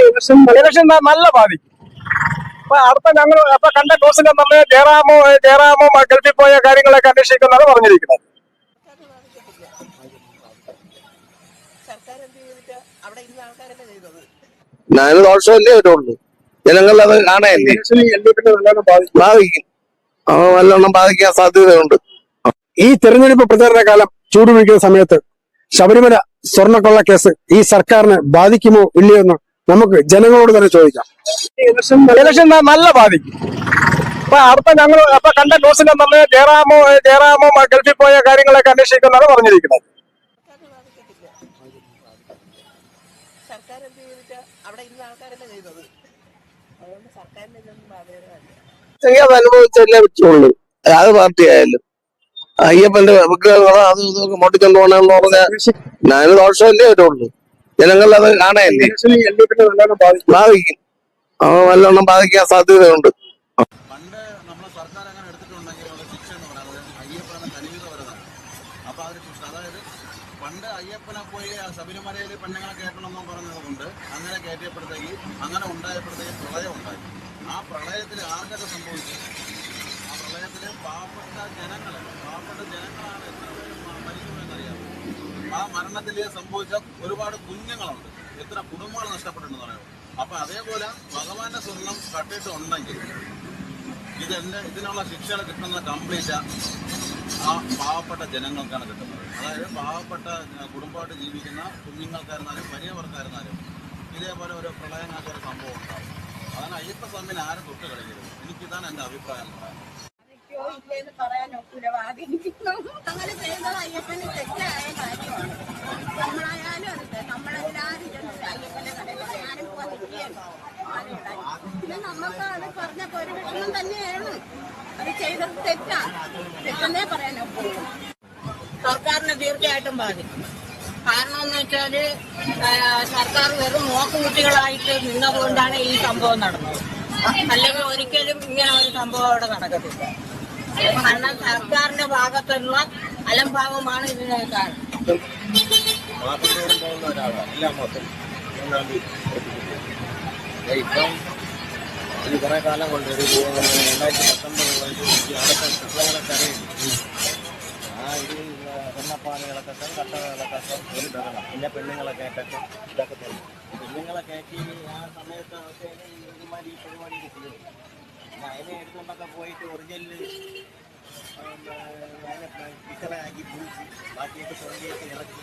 Election നല്ല ബാധിക്കും അപ്പൊ അടുത്ത ഞങ്ങൾ അപ്പൊ കണ്ട ന്യൂസിൽ നമ്മൾ ജയറാമോ ജയറാമോ ഗൾഫിൽ പോയ കാര്യങ്ങളൊക്കെ അന്വേഷിക്കുന്നതാണ് പറഞ്ഞിരിക്കുന്നത്. അതിന് ദോഷമല്ലേ വരുള്ളൂ ജനങ്ങൾ അത് കാണയല്ലേ ബാധിക്കും. നല്ലോണം ബാധിക്കാൻ സാധ്യതയുണ്ട്. ഈ തെരഞ്ഞെടുപ്പ് പ്രചാരണ കാലം ചൂടുപിടിക്കുന്ന സമയത്ത് ശബരിമല സ്വർണക്കൊള്ള കേസ് ഈ സർക്കാരിനെ ബാധിക്കുമോ ഇല്ലയോ എന്ന് നമുക്ക് ജനങ്ങളോട് തന്നെ ചോദിക്കാം. ഇലക്ഷൻ നല്ല ബാധിക്കും അപ്പൊ അടുത്ത ഞങ്ങൾ അപ്പൊ കണ്ട ന്യൂസിന്റെ നമ്മൾ ജയറാമോ ജയറാമോ ഗൾഫിൽ പോയ കാര്യങ്ങളൊക്കെ അന്വേഷിക്കുന്നതാണ് പറഞ്ഞിരിക്കുന്നത്. സർക്കാർ എന്ത് ചെയ്തിട്ട് അവിടെ ഇരുന്ന ആൾക്കാരല്ലേ ചെയ്തത് അതുകൊണ്ട് സർക്കാരിന്റെ ഇതൊന്നും ബാധകരമല്ല ചെയ്യാതെ അനുഭവിച്ചല്ലേ പറ്റുള്ളൂ. അത് പാർട്ടി ആയാലും. അയ്യപ്പന്റെ വിഗ്രഹങ്ങളോ അത് ഇതൊക്കെ മോട്ടിക്കൊണ്ട് പോകണമെന്ന് പറഞ്ഞാൽ അതിന് ദോഷമല്ലേ വരുള്ളൂ ജനങ്ങൾ അത് കാണയല്ലേ ബാധിക്കും. നല്ലോണം ബാധിക്കാൻ സാധ്യതയുണ്ട്. പണ്ട് നമ്മളെ സർക്കാർ അങ്ങനെ എടുത്തിട്ടുണ്ടെങ്കിൽ ശിക്ഷ എന്ന് പറയുന്നത് അയ്യപ്പനെ അപ്പൊ ശിക്ഷ അതായത് പണ്ട് അയ്യപ്പനെ പോയി ആ ശബരിമലയിൽ പെണ്ണുങ്ങളെ കയറ്റണമെന്ന് പറഞ്ഞത് കൊണ്ട് അങ്ങനെ കയറ്റിയപ്പോഴത്തേക്ക് അങ്ങനെ ഉണ്ടായപ്പോഴത്തേക്ക് പ്രളയം ഉണ്ടായി. ആ പ്രളയത്തിൽ ആർക്കൊക്കെ സംഭവിച്ചു? ആ പ്രളയത്തിൽ പാവപ്പെട്ട ജനങ്ങൾ പാവപ്പെട്ട ജനങ്ങളാണ് എത്ര പേര് മരിക്കുമെന്നറിയാം ആ മരണത്തിൽ സംഭവിച്ച ഒരുപാട് കുഞ്ഞുങ്ങളുണ്ട് എത്ര കുടുംബങ്ങൾ നഷ്ടപ്പെട്ടിട്ടുണ്ടെന്ന് പറയുന്നത് അപ്പൊ അതേപോലെ ഭഗവാന്റെ സ്വർണം കട്ടിട്ടുണ്ടെങ്കിൽ ഇതെന്നെ ഇതിനുള്ള ശിക്ഷകൾ കിട്ടുന്ന കംപ്ലീറ്റ് ആ പാവപ്പെട്ട ജനങ്ങൾക്കാണ് കിട്ടുന്നത്. അതായത് പാവപ്പെട്ട കുടുംബമായിട്ട് ജീവിക്കുന്ന കുഞ്ഞുങ്ങൾക്കായിരുന്നാലും വലിയവർക്കായിരുന്നാലും ഇതേപോലെ ഒരു പ്രളയങ്ങൾക്ക് ഒരു സംഭവം ഉണ്ടാവും. അതാണ് അയ്യപ്പ സ്വാമിനെ ആരും തൊട്ട് കളിക്കരുത്. എനിക്കിതാണ് എന്റെ അഭിപ്രായം പറയാൻ അങ്ങനെ ചെയ്യുന്നത് അയ്യപ്പന് തെറ്റായ പിന്നെ നമുക്ക് അത് പറഞ്ഞപ്പോ ഒരു വിഷമം തന്നെയാണ്. അത് ചെയ്തത് തെറ്റാ തെറ്റെന്നേ പറയാൻ ഒക്കില്ല സർക്കാരിനെ തീർച്ചയായിട്ടും ബാധിക്കും. കാരണം എന്ന് വെച്ചാൽ സർക്കാർ വെറും നോക്കുകുട്ടികളായിട്ട് നിന്നതുകൊണ്ടാണ് ഈ സംഭവം നടന്നത്. അല്ലെങ്കിൽ ഒരിക്കലും ഇങ്ങനെ ഒരു സംഭവം അവിടെ നടക്കത്തില്ല. കാരണം സർക്കാരിന്റെ ഭാഗത്തുള്ള അലംഭാവമാണ് ഇതിന് കാരണം. മാപ്പിളോടും പോകുന്ന ഒരാളാണ്. എല്ലാ ഇപ്പം ഒരു കുറെ കാലം കൊണ്ട് ഒരു രണ്ടായിരത്തി പത്തൊമ്പത് അടുത്ത അറിയില്ല. ആ ഒരു സ്വർണപ്പാലുകളൊക്കെ കട്ടകളൊക്കെ ഒരു ബഹളം. പിന്നെ പെണ്ണുങ്ങളെ കയറ്റൊക്കെ ഇതൊക്കെ തന്നെ പെണ്ണുങ്ങളെ കയറ്റി ആ സമയത്ത് ഒരുമാതിരി ഈ പരിപാടി കിട്ടിയത് പിന്നെ അതിനെ എടുത്തുകൊണ്ടൊക്കെ പോയിട്ട് ഒറിജിനൽ അതിനെ പിക്കളാക്കി പൂച്ചി ബാക്കിയൊക്കെ സ്വന്തമായിട്ട് ഇറക്കി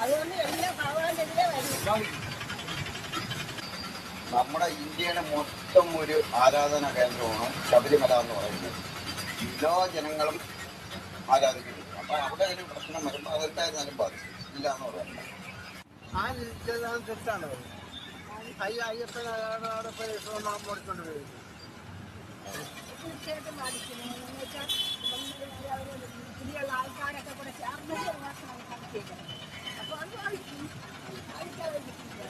അതുകൊണ്ട് എല്ലാം നമ്മുടെ ഇന്ത്യയുടെ മൊത്തം ഒരു ആരാധന കേന്ദ്രമാണ് ശബരിമല എന്ന് പറയുന്നത് എല്ലാ ജനങ്ങളും ആരാധിക്കുന്നു അപ്പൊ അവിടെ ഒരു പ്രശ്നം വരുമ്പോൾ അതെന്തായിരുന്നാലും ബാധിക്കും ഇല്ല എന്ന് പറയുന്നത് ആ തെറ്റാണ് അയ്യ അയ്യപ്പൻ പോയി സ്വർണം ഓടിക്കൊണ്ട് വരും തീർച്ചയായിട്ടും ബാധിക്കുന്നു എന്ന് വെച്ചാൽ പുതിയുള്ള ആൾക്കാരൊക്കെ കൂടെ ചേർന്ന് ആൾക്കാർ ചെയ്യുന്നത് അപ്പോൾ അത് ബാധിക്കും ബാധിക്കാതിരിക്കില്ല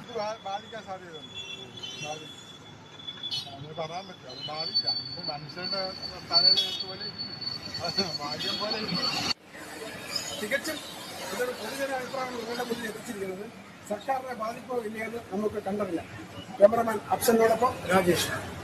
ഇത് ബാ- ബാധിക്കാൻ സാധ്യതയുണ്ട് ബാധിക്കും അങ്ങനെ പറയാൻ പറ്റില്ല അത് ഇത് മനുഷ്യന്റെ തലയിൽ പോലെ. അത് ഭാഗ്യം പോലെ തികച്ചും ഇതൊരു പൊതുജന അഭിപ്രായം നിങ്ങളുടെ മുന്നിൽ എത്തിച്ചിരിക്കുന്നത്. സർക്കാരിനെ ബാധിക്കോ ഇല്ലയെന്ന് നമുക്ക് കണ്ടറിയാം. ക്യാമറമാൻ അപ്സനോടൊപ്പം രാജേഷ്.